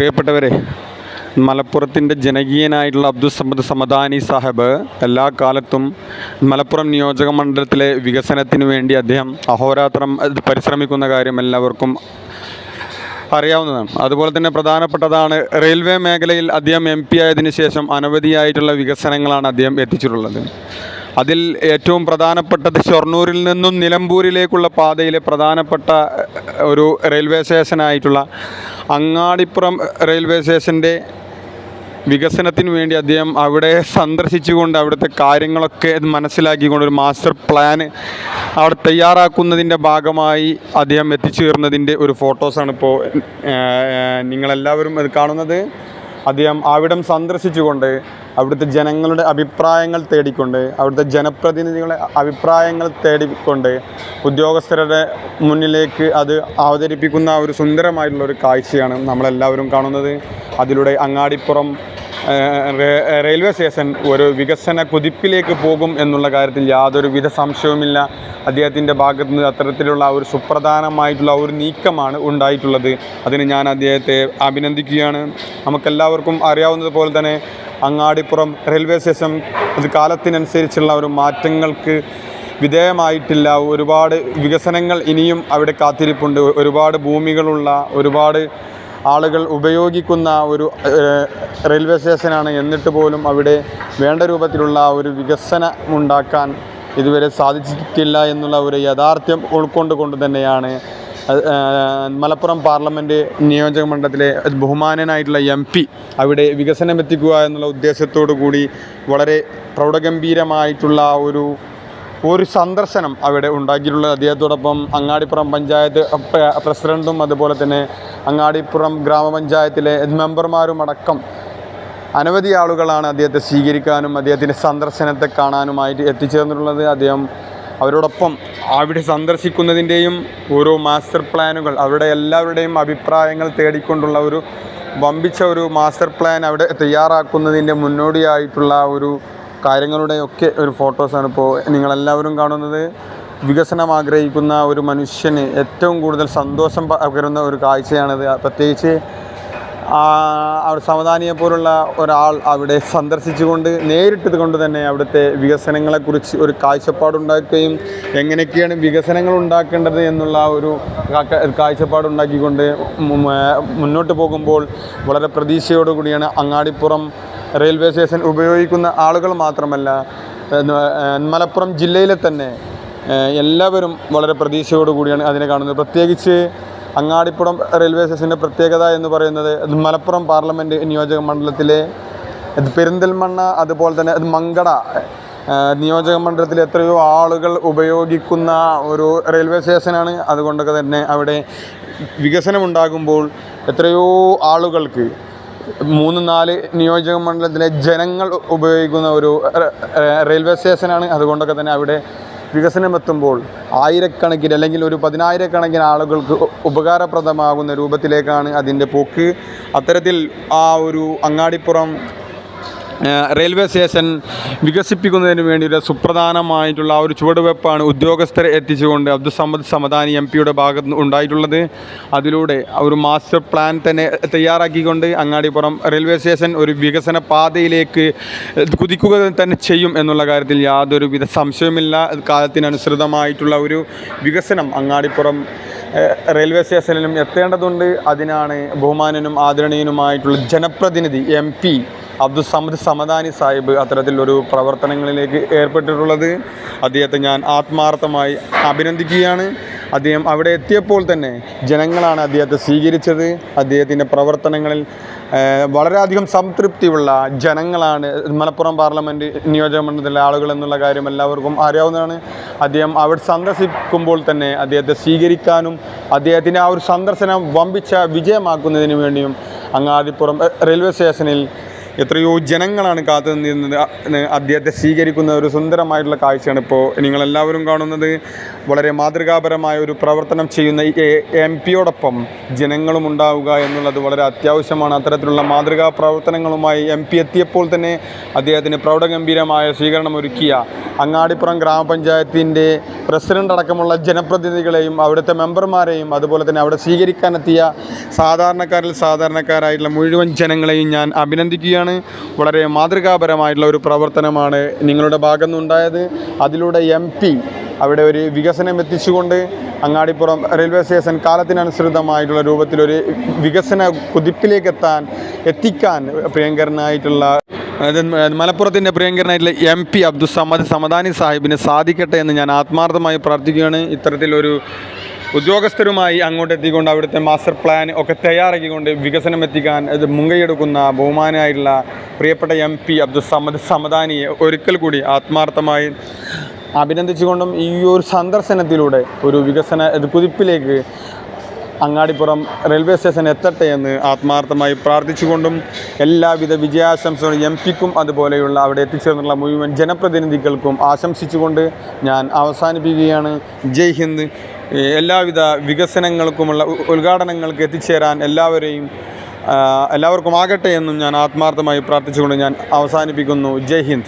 പ്രിയപ്പെട്ടവരെ മലപ്പുറത്തിന്റെ ജനകീയനായിട്ടുള്ള അബ്ദുൽ സമദ് സമദാനി സാഹബ് എല്ലാ കാലത്തും മലപ്പുറം നിയോജക മണ്ഡലത്തിലെ വികസനത്തിന് വേണ്ടി അദ്ദേഹം അഹോരാത്രം പരിശ്രമിക്കുന്ന കാര്യം എല്ലാവർക്കും അറിയാവുന്നതാണ്. അതുപോലെ തന്നെ പ്രധാനപ്പെട്ടതാണ് റെയിൽവേ മേഖലയിൽ അദ്ദേഹം എം പി ആയതിനു ശേഷം അനവധിയായിട്ടുള്ള വികസനങ്ങളാണ് അദ്ദേഹം എത്തിച്ചിട്ടുള്ളത്. അതിൽ ഏറ്റവും പ്രധാനപ്പെട്ടത് ഷൊർണൂരിൽ നിന്നും നിലമ്പൂരിലേക്കുള്ള പാതയിലെ പ്രധാനപ്പെട്ട ഒരു റെയിൽവേ സ്റ്റേഷനായിട്ടുള്ള അങ്ങാടിപ്പുറം റെയിൽവേ സ്റ്റേഷന്റെ വികസനത്തിന് വേണ്ടി അദ്ദേഹം അവിടെ സന്ദർശിച്ചുകൊണ്ട് അവിടുത്തെ കാര്യങ്ങളൊക്കെ മനസ്സിലാക്കിക്കൊണ്ട് ഒരു മാസ്റ്റർ പ്ലാൻ അവിടെ തയ്യാറാക്കുന്നതിന്റെ ഭാഗമായി അദ്ദേഹം എത്തിച്ചേർന്നതിന്റെ ഒരു ഫോട്ടോസാണ് ഇപ്പോൾ നിങ്ങളെല്ലാവരും അത് കാണുന്നത്. അദ്ദേഹം അവിടം സന്ദർശിച്ചുകൊണ്ട് അവിടുത്തെ ജനങ്ങളുടെ അഭിപ്രായങ്ങൾ തേടിക്കൊണ്ട് അവിടുത്തെ ജനപ്രതിനിധികളുടെ അഭിപ്രായങ്ങൾ തേടിക്കൊണ്ട് ഉദ്യോഗസ്ഥരുടെ മുന്നിലേക്ക് അത് അവതരിപ്പിക്കുന്ന ഒരു സുന്ദരമായിട്ടുള്ള ഒരു കാഴ്ചയാണ് നമ്മളെല്ലാവരും കാണുന്നത്. അതിലൂടെ അങ്ങാടിപ്പുറം റെയിൽവേ സ്റ്റേഷൻ ഒരു വികസന കുതിപ്പിലേക്ക് പോകും എന്നുള്ള കാര്യത്തിൽ യാതൊരുവിധ സംശയവുമില്ല. അദ്ദേഹത്തിന്റെ ഭാഗത്ത് നിന്ന് അത്തരത്തിലുള്ള ഒരു സുപ്രധാനമായിട്ടുള്ള ഒരു നീക്കമാണ് ഉണ്ടായിട്ടുള്ളത്. അതിന് ഞാൻ അദ്ദേഹത്തെ അഭിനന്ദിക്കുകയാണ്. നമുക്കെല്ലാവർക്കും അറിയാവുന്നത് പോലെ തന്നെ അങ്ങാടിപ്പുറം റെയിൽവേ സ്റ്റേഷൻ അത് കാലത്തിനനുസരിച്ചുള്ള ഒരു മാറ്റങ്ങൾക്ക് വിധേയമായിട്ടില്ല. ഒരുപാട് വികസനങ്ങൾ ഇനിയും അവിടെ കാത്തിരിപ്പുണ്ട്. ഒരുപാട് ഭൂമികളുള്ള ഒരുപാട് ആളുകൾ ഉപയോഗിക്കുന്ന ഒരു റെയിൽവേ സ്റ്റേഷനാണ് എന്നിട്ട് പോലും അവിടെ വേണ്ട രൂപത്തിലുള്ള ഒരു വികസനം ഉണ്ടാക്കാൻ ഇതുവരെ സാധിച്ചിട്ടില്ല എന്നുള്ള ഒരു യാഥാർത്ഥ്യം ഉൾക്കൊണ്ടുകൊണ്ട് തന്നെയാണ്. മലപ്പുറം പാർലമെന്റ് നിയോജക മണ്ഡലത്തിലെ ബഹുമാനനായിട്ടുള്ള എം പി അവിടെ വികസനം എത്തിക്കുക എന്നുള്ള ഉദ്ദേശത്തോടു കൂടി വളരെ പ്രൗഢഗംഭീരമായിട്ടുള്ള ഒരു ഒരു സന്ദർശനം അവിടെ ഉണ്ടാക്കിയിട്ടുള്ളത്. അദ്ദേഹത്തോടൊപ്പം അങ്ങാടിപ്പുറം പഞ്ചായത്ത് പ്ര- പ്രസിഡന്റും അതുപോലെ തന്നെ അങ്ങാടിപ്പുറം ഗ്രാമപഞ്ചായത്തിലെ മെമ്പർമാരുമടക്കം അനവധി ആളുകളാണ് അദ്ദേഹത്തെ സ്വീകരിക്കാനും അദ്ദേഹത്തിന്റെ സന്ദർശനത്തെ കാണാനുമായിട്ട് എത്തിച്ചേർന്നിട്ടുള്ളത്. അദ്ദേഹം അവരോടൊപ്പം അവിടെ സന്ദർശിക്കുന്നതിന്റെയും ഓരോ മാസ്റ്റർ പ്ലാനുകൾ അവരുടെ എല്ലാവരുടെയും അഭിപ്രായങ്ങൾ തേടിക്കൊണ്ടുള്ള ഒരു വമ്പിച്ച ഒരു മാസ്റ്റർ പ്ലാൻ അവിടെ തയ്യാറാക്കുന്നതിന്റെ മുന്നോടിയായിട്ടുള്ള ഒരു കാര്യങ്ങളുടെയൊക്കെ ഒരു ഫോട്ടോസാണ് ഇപ്പോൾ നിങ്ങളെല്ലാവരും കാണുന്നത്. വികസനം ആഗ്രഹിക്കുന്ന ഒരു മനുഷ്യന് ഏറ്റവും കൂടുതൽ സന്തോഷം പകരുന്ന ഒരു കാഴ്ചയാണിത്. പ്രത്യേകിച്ച് സമദാനിയെ പോലുള്ള ഒരാൾ അവിടെ സന്ദർശിച്ചുകൊണ്ട് നേരിട്ടത് കൊണ്ട് തന്നെ അവിടുത്തെ വികസനങ്ങളെക്കുറിച്ച് ഒരു കാഴ്ചപ്പാടുണ്ടാക്കുകയും എങ്ങനെയൊക്കെയാണ് വികസനങ്ങൾ ഉണ്ടാക്കേണ്ടത് എന്നുള്ള ഒരു കാഴ്ചപ്പാടുണ്ടാക്കിക്കൊണ്ട് മുന്നോട്ട് പോകുമ്പോൾ വളരെ പ്രതീക്ഷയോടു കൂടിയാണ് അങ്ങാടിപ്പുറം റെയിൽവേ സ്റ്റേഷൻ ഉപയോഗിക്കുന്ന ആളുകൾ മാത്രമല്ല മലപ്പുറം ജില്ലയിലെ തന്നെ എല്ലാവരും വളരെ പ്രതീക്ഷയോടു കൂടിയാണ് അതിനെ കാണുന്നത്. പ്രത്യേകിച്ച് അങ്ങാടിപ്പുറം റെയിൽവേ സ്റ്റേഷന്റെ പ്രത്യേകത എന്ന് പറയുന്നത് മലപ്പുറം പാർലമെന്റ് നിയോജക മണ്ഡലത്തിലെ പെരിന്തൽമണ്ണ അതുപോലെ തന്നെ അത് മങ്കട നിയോജക മണ്ഡലത്തിൽ എത്രയോ ആളുകൾ ഉപയോഗിക്കുന്ന ഒരു റെയിൽവേ സ്റ്റേഷനാണ് അതുകൊണ്ടൊക്കെ തന്നെ അവിടെ വികസനമുണ്ടാകുമ്പോൾ എത്രയോ ആളുകൾക്ക് മൂന്ന് നാല് നിയോജക മണ്ഡലത്തിലെ ജനങ്ങൾ ഉപയോഗിക്കുന്ന ഒരു റെയിൽവേ സ്റ്റേഷനാണ് അതുകൊണ്ടൊക്കെ തന്നെ അവിടെ വികസനം എത്തുമ്പോൾ ആയിരക്കണക്കിന് അല്ലെങ്കിൽ ഒരു പതിനായിരക്കണക്കിന് ആളുകൾക്ക് ഉപകാരപ്രദമാകുന്ന രൂപത്തിലേക്കാണ് അതിന്റെ പോക്ക്. അത്തരത്തിൽ ആ ഒരു അങ്ങാടിപ്പുറം റെയിൽവേ സ്റ്റേഷൻ വികസിപ്പിക്കുന്നതിന് വേണ്ടി ഒരു സുപ്രധാനമായിട്ടുള്ള ഒരു ചുവടുവെപ്പാണ് ഉദ്യോഗസ്ഥരെ എത്തിച്ചുകൊണ്ട് അബ്ദുൽ സമദ് സമദാനി എം പിയുടെ ഭാഗത്ത് ഉണ്ടായിട്ടുള്ളത്. അതിലൂടെ ഒരു മാസ്റ്റർ പ്ലാൻ തന്നെ തയ്യാറാക്കിക്കൊണ്ട് അങ്ങാടിപ്പുറം റെയിൽവേ സ്റ്റേഷൻ ഒരു വികസന പാതയിലേക്ക് കുതിക്കുക തന്നെ ചെയ്യും എന്നുള്ള കാര്യത്തിൽ യാതൊരുവിധ സംശയവുമില്ല. അത് കാലത്തിനനുസൃതമായിട്ടുള്ള ഒരു വികസനം അങ്ങാടിപ്പുറം റെയിൽവേ സ്റ്റേഷനിലും എത്തേണ്ടതുണ്ട്. അതിനാണ് ബഹുമാനനും ആദരണീയനുമായിട്ടുള്ള ജനപ്രതിനിധി എം പി അബ്ദുൽ സമദ് സമദാനി സാഹിബ് അത്തരത്തിലൊരു പ്രവർത്തനങ്ങളിലേക്ക് ഏർപ്പെട്ടിട്ടുള്ളത്. അദ്ദേഹത്തെ ഞാൻ ആത്മാർത്ഥമായി അഭിനന്ദിക്കുകയാണ്. അദ്ദേഹം അവിടെ എത്തിയപ്പോൾ തന്നെ ജനങ്ങളാണ് അദ്ദേഹത്തെ സ്വീകരിച്ചത്. അദ്ദേഹത്തിന്റെ പ്രവർത്തനങ്ങളിൽ വളരെയധികം സംതൃപ്തിയുള്ള ജനങ്ങളാണ് മലപ്പുറം പാർലമെന്റ് നിയോജക മണ്ഡലത്തിലെ ആളുകൾ എന്നുള്ള കാര്യം എല്ലാവർക്കും അറിയാവുന്നതാണ്. അദ്ദേഹം അവിടെ സന്ദർശിക്കുമ്പോൾ തന്നെ അദ്ദേഹത്തെ സ്വീകരിക്കാനും അദ്ദേഹത്തിന്റെ ആ ഒരു സന്ദർശനം വമ്പിച്ച വിജയമാക്കുന്നതിന് വേണ്ടിയും അങ്ങാടിപ്പുറം റെയിൽവേ സ്റ്റേഷനിൽ എത്രയോ ജനങ്ങളാണ് കാത്തു നിന്നിരുന്നത് അദ്ദേഹത്തെ സ്വീകരിക്കുന്ന ഒരു സുന്ദരമായിട്ടുള്ള കാഴ്ചയാണ് ഇപ്പോൾ നിങ്ങളെല്ലാവരും കാണുന്നത്. വളരെ മാതൃകാപരമായ ഒരു പ്രവർത്തനം ചെയ്യുന്ന എം പിയോടൊപ്പം ജനങ്ങളും ഉണ്ടാവുക എന്നുള്ളത് വളരെ അത്യാവശ്യമാണ്. അത്തരത്തിലുള്ള മാതൃകാ പ്രവർത്തനങ്ങളുമായി എം പി എത്തിയപ്പോൾ തന്നെ അദ്ദേഹത്തിന് പ്രൗഢഗംഭീരമായ സ്വീകരണം ഒരുക്കിയ അങ്ങാടിപ്പുറം ഗ്രാമപഞ്ചായത്തിന്റെ പ്രസിഡന്റ് അടക്കമുള്ള ജനപ്രതിനിധികളെയും അവിടുത്തെ മെമ്പർമാരെയും അതുപോലെ തന്നെ അവിടെ സ്വീകരിക്കാനെത്തിയ സാധാരണക്കാരിൽ സാധാരണക്കാരായിട്ടുള്ള മുഴുവൻ ജനങ്ങളെയും ഞാൻ അഭിനന്ദിക്കുകയാണ്. വളരെ മാതൃകാപരമായിട്ടുള്ള ഒരു പ്രവർത്തനമാണ് നിങ്ങളുടെ ഭാഗത്തു നിന്നുണ്ടായത് അതിലൂടെ എം പി അവിടെ ഒരു വികസനം എത്തിച്ചുകൊണ്ട് അങ്ങാടിപ്പുറം റെയിൽവേ സ്റ്റേഷൻ കാലത്തിനനുസൃതമായിട്ടുള്ള രൂപത്തിലൊരു വികസന കുതിപ്പിലേക്ക് എത്താൻ എത്തിക്കാൻ പ്രിയങ്കരനായിട്ടുള്ള മലപ്പുറത്തിന്റെ പ്രിയങ്കരനായിട്ടുള്ള എം പി അബ്ദുസമ്മദ് സമദാനി സാഹിബിന് സാധിക്കട്ടെ എന്ന് ഞാൻ ആത്മാർത്ഥമായി പ്രാർത്ഥിക്കുകയാണ്. ഇത്തരത്തിലൊരു ഉദ്യോഗസ്ഥരുമായി അങ്ങോട്ട് എത്തിക്കൊണ്ട് അവിടുത്തെ മാസ്റ്റർ പ്ലാൻ ഒക്കെ തയ്യാറാക്കിക്കൊണ്ട് വികസനം എത്തിക്കാൻ അത് മുൻകൈയെടുക്കുന്ന ബഹുമാനായിട്ടുള്ള പ്രിയപ്പെട്ട എം പി അബ്ദുസമ്മദ് സമദാനിയെ ഒരിക്കൽ കൂടി ആത്മാർത്ഥമായി അഭിനന്ദിച്ചുകൊണ്ടും ഈ ഒരു സന്ദർശനത്തിലൂടെ ഒരു വികസന കുതിപ്പിലേക്ക് അങ്ങാടിപ്പുറം റെയിൽവേ സ്റ്റേഷൻ എത്തട്ടെ എന്ന് ആത്മാർത്ഥമായി പ്രാർത്ഥിച്ചുകൊണ്ടും എല്ലാവിധ വിജയാശംസകളും എം പിക്കും അതുപോലെയുള്ള അവിടെ എത്തിച്ചേർന്നുള്ള മുഴുവൻ ജനപ്രതിനിധികൾക്കും ആശംസിച്ചുകൊണ്ട് ഞാൻ അവസാനിപ്പിക്കുകയാണ്. ജയ് ഹിന്ദ്. എല്ലാവിധ വികസനങ്ങൾക്കുമുള്ള ഉദ്ഘാടനങ്ങൾക്ക് എത്തിച്ചേരാൻ എല്ലാവരെയും എല്ലാവർക്കും ആകട്ടെ എന്നും ഞാൻ ആത്മാർത്ഥമായി പ്രാർത്ഥിച്ചുകൊണ്ട് ഞാൻ അവസാനിപ്പിക്കുന്നു. ജയ് ഹിന്ദ്.